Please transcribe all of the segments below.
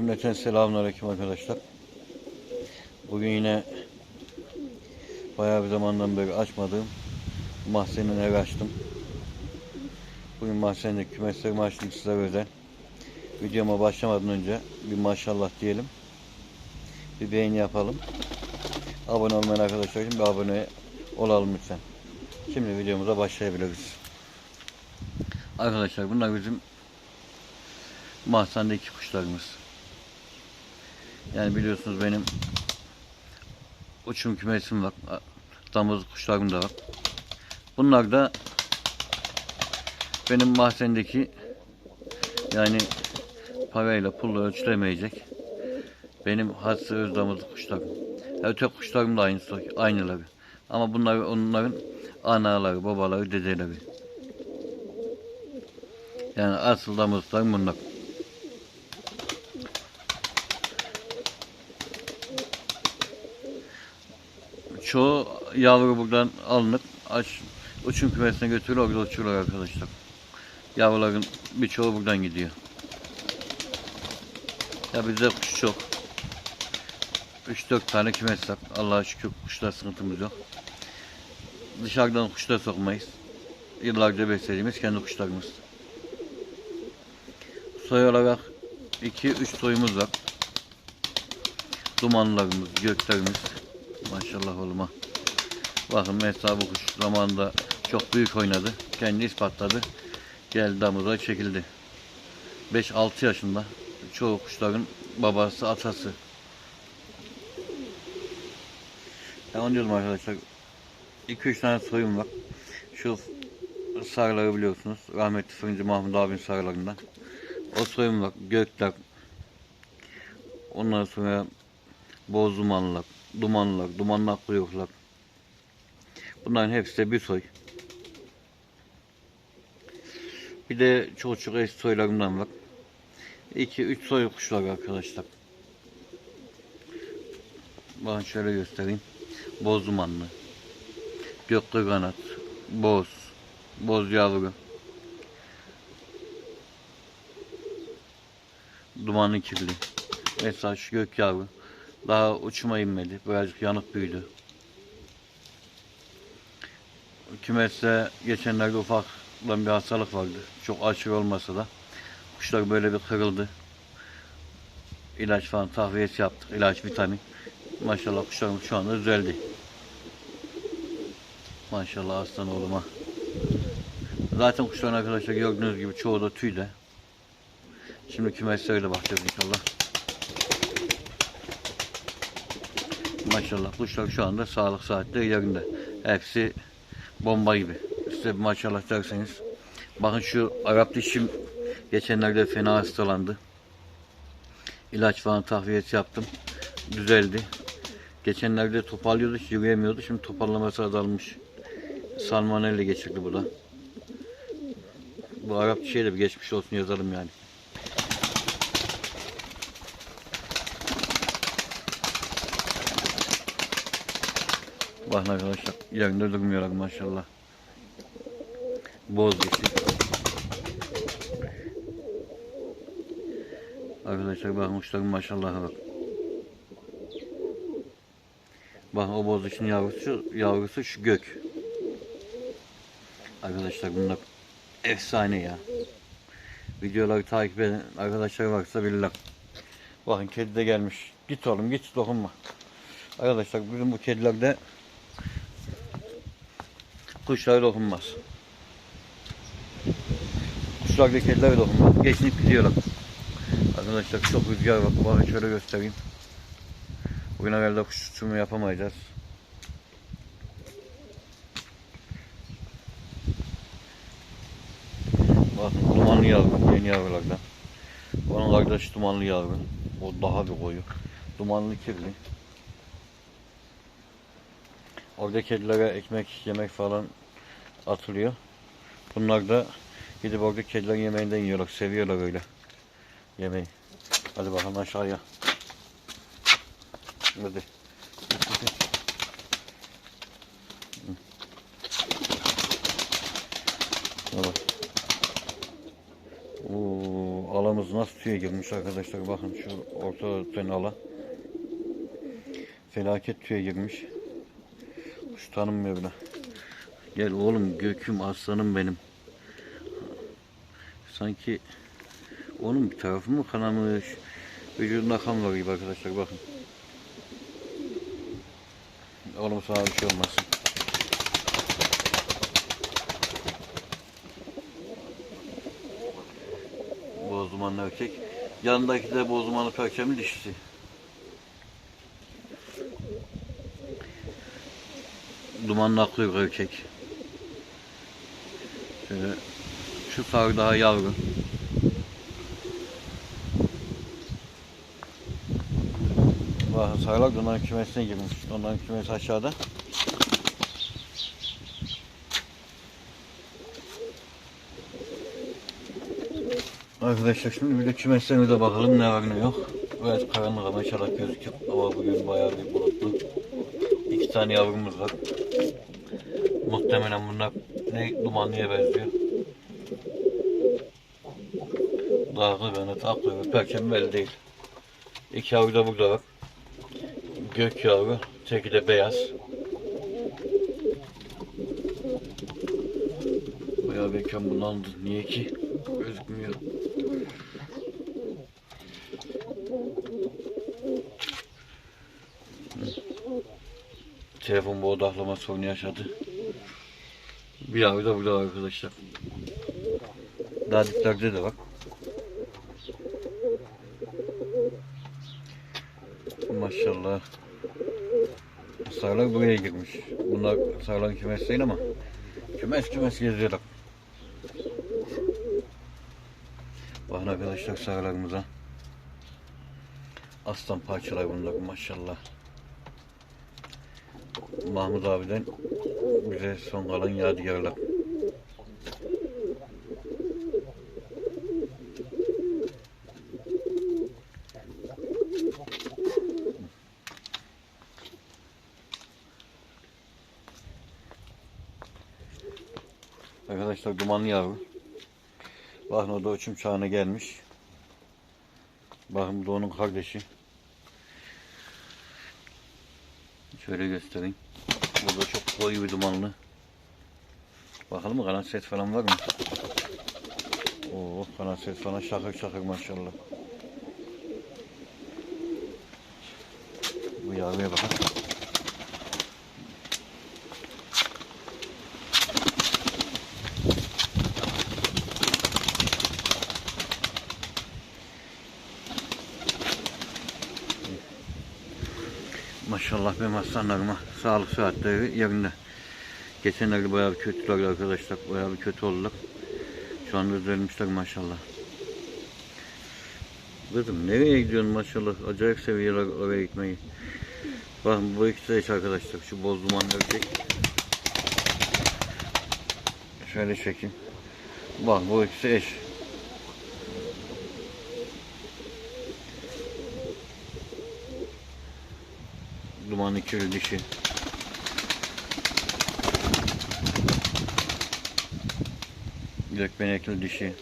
Cümleten selamünaleyküm arkadaşlar. Bugün yine bayağı bir zamandan beri açmadığım mahzenin evi açtım. Bugün mahzende kümeslerimi açtım size özel. Videoma başlamadan önce bir maşallah diyelim. Bir beğeni yapalım. Abone olmayan arkadaşlar için bir abone olalım lütfen. Şimdi videomuza başlayabiliriz. Arkadaşlar bunlar bizim mahzendeki kuşlarımız. Yani biliyorsunuz benim uçum kümesim var. Damızlık kuşlarım da var. Bunlar da benim mahzendeki yani parayla pulla ölçülemeyecek benim hassı öz damızlık kuşlarım. Öte kuşlarım da aynı soy, aynıları. Ama bunlar onların anaları, babaları, dedeleri. Yani asıl damızlıklarım bunlar. Çoğu yavru buradan alınıp aç, uçum kümesine götürülüyor, orada uçuyorlar arkadaşlar. Yavruların birçoğu buradan gidiyor. Ya bizde kuş çok. 3-4 tane kümes var. Allah'a şükür kuşlar sıkıntımız yok. Dışarıdan kuşlar sokmayız. Yıllarca beslediğimiz kendi kuşlarımız. Soy olarak 2-3 soyumuz var. Dumanlarımız, göklerimiz. Maşallah oğluma. Bakın mesela bu kuş zamanında çok büyük oynadı. Kendi ispatladı. Geldi damıza çekildi. 5-6 yaşında. Çoğu kuşların babası, atası. Ben onu diyordum arkadaşlar. 2-3 tane soyum var. Şu sarıları biliyorsunuz. Rahmetli Fırıncı Mahmut abinin sarılarından. O soyum var. Gökler. Ondan sonra boz dumanlar, dumanlar, kuyuklar. Bunların hepsi de bir soy. Bir de çok çok eski soylarımdan var. 2-3 soy kuşlar arkadaşlar. Bakın şöyle göstereyim. Boz dumanlı. Göklü kanat. Boz. Boz yavru. Dumanlı kirli. Mesela şu gök yavru. Daha uçuma inmedi. Birazcık yanık büyüdü. Kümeste geçenlerde ufak bir hastalık vardı. Çok aşırı olmasa da. Kuşlar böyle bir kırıldı. İlaç falan tahviyesi yaptık. İlaç, vitamin. Maşallah kuşlarım şu anda düzeldi. Maşallah aslan oğluma. Zaten kuşların arkadaşlar gördüğünüz gibi çoğu da tüyde. Şimdi kümeslere bakacağız inşallah. Maşallah kuşlar şu anda sağlık saatleri yerinde. Hepsi bomba gibi. Size maşallah derseniz. Bakın şu Arap dişim geçenlerde fena hastalandı. İlaç falan tahviyesi yaptım. Düzeldi. Geçenlerde toparlıyordu, yürüyemiyordu. Şimdi toparlaması azalmış. Salmonella geçirdi bu da. Bu Arap dişiye de bir geçmiş olsun yazalım yani. Bakın arkadaşlar yerinde durmuyorlar maşallah. Boz dişi. Arkadaşlar bakın uçların maşallah bak. Bakın o boz dişinin yavrusu, yavrusu şu gök. Arkadaşlar bunlar efsane ya. Videoları takip eden arkadaşlar varsa bilirler. Bakın kedi de gelmiş. Git oğlum git dokunma. Arkadaşlar bizim bu kedilerde kuşlara dokunmaz. Kuşlarda kediler dokunmaz. Geçinip gidiyorlar. Arkadaşlar çok rüzgar var. Bakın şöyle göstereyim. Bugün herhalde kuş uçumu yapamayacağız. Bakın dumanlı yavru, yeni yavrulardan. Onun kardeşi dumanlı yavru. O daha bir koyu. Dumanlı kirli. Orada kedilere ekmek, yemek falan atılıyor. Bunlar da gidip orada kedilerin yemeğinden yiyorlar. Seviyorlar öyle. Yemeği. Hadi bakalım aşağıya. Hadi. Oo, alamız nasıl suya girmiş arkadaşlar bakın şu orta ala. Felaket tüye girmiş. Kuş tanınmıyor bile. Gel oğlum göküm aslanım benim. Sanki onun bir tarafı mı kanamış? Vücudunda kan var gibi arkadaşlar bakın. Oğlum sana bir şey olmasın. Boz dumanlı erkek. Yanındaki de boz dumanlı perçemli dişisi. Dumanlı aklı erkek. Şöyle şu sarı daha yavru. Bak sarılar da onların kümesine girmiş. Onların kümesi aşağıda. Arkadaşlar şimdi bir de kümeslerine de bakalım ne var ne yok. Biraz karanlık ama inşallah gözüküyor. Ama bugün bayağı bir bulutlu. İki tane yavrumuz var. Muhtemelen bunlar ne dumanlıya benziyor. Dağlı ve perçem belli değil. İki yavru da burada var. Gök yavru, teki de beyaz. Bayağı bekliyorum bundan niye ki gözükmüyor. Telefon bu odaklama sorunu yaşadı. Bir yavru da burada arkadaşlar. Daha diplerde de var. Maşallah. Sağlar buraya girmiş. Bunlar sağlar kümes değil ama kümes kümes geziyorlar. Bakın arkadaşlar sağlarımıza. Aslan parçalar bunlar maşallah. Mahmut abiden bize son kalan yadigarlar. Arkadaşlar dumanlı yavru. Bakın o da uçum çağına gelmiş. Bakın bu da onun kardeşi. Şöyle göstereyim. Burada çok koyu bir dumanlı. Bakalım mı kanat set falan var mı? Oo kanat set falan şakır şakır maşallah. Bu yavruya bakın. Maşallah benim aslanlarıma sağlık saatleri yerinde. Geçenlerde bayağı bir kötüler arkadaşlar. Bayağı bir kötü oldular. Şu anda düzelmişler maşallah. Kızım nereye gidiyorsun maşallah? Acayip seviyorlar oraya gitmeyi. Bakın bu ikisi de arkadaşlar. Şu boz dumanlı erkek. Şöyle çekeyim. Bak bu ikisi eş. Duman ikili dişi. Gökbenekli dişi.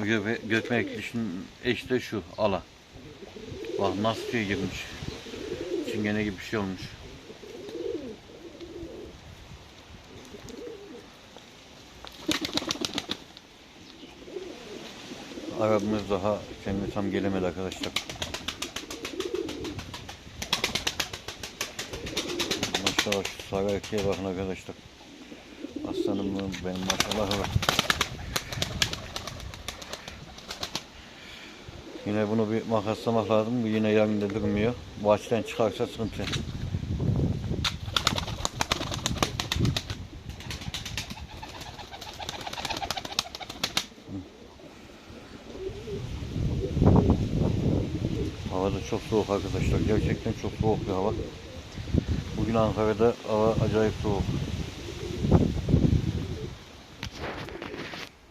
O göbe, gökbenekli dişinin eşi de şu ala. Bak nasıl tüy girmiş. Çingene gibi bir şey olmuş. Arabamız daha kendine tam gelemedi arkadaşlar. Maşallah şu sarı erkeğe bakın arkadaşlar. Aslanım benim maşallah var. Yine bunu bir makaslamak lazım. Bu yine yanında durmuyor. Bu açıdan çıkarsa sıkıntı. Hava da çok soğuk arkadaşlar. Gerçekten çok soğuk bir hava. Bugün Ankara'da hava acayip soğuk.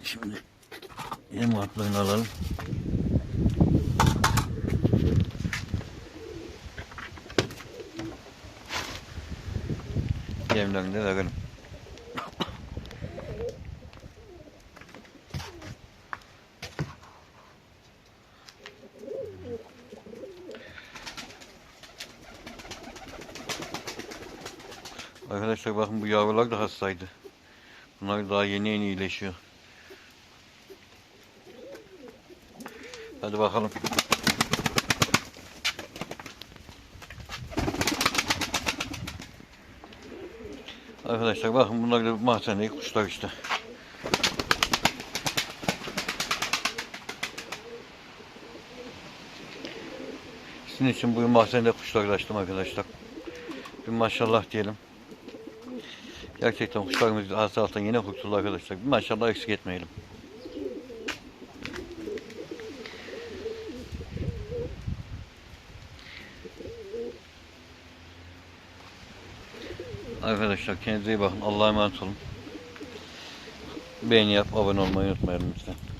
Şimdi yem hatlarını alalım. Yemlerini de verelim. Arkadaşlar bakın bu yavrular da hastaydı. Bunlar daha yeni yeni iyileşiyor. Hadi bakalım. Arkadaşlar bakın bunlar da mahzendeki kuşlar işte. Sizin için bugün mahzende kuşlar açtım arkadaşlar. Bir maşallah diyelim. Gerçekten kuşlarımız arsa alttan yine kurtuldu arkadaşlar. Maşallah eksik etmeyelim. Arkadaşlar kendinize iyi bakın. Allah'a emanet olun. Beğeni yap, abone olmayı unutmayın lütfen.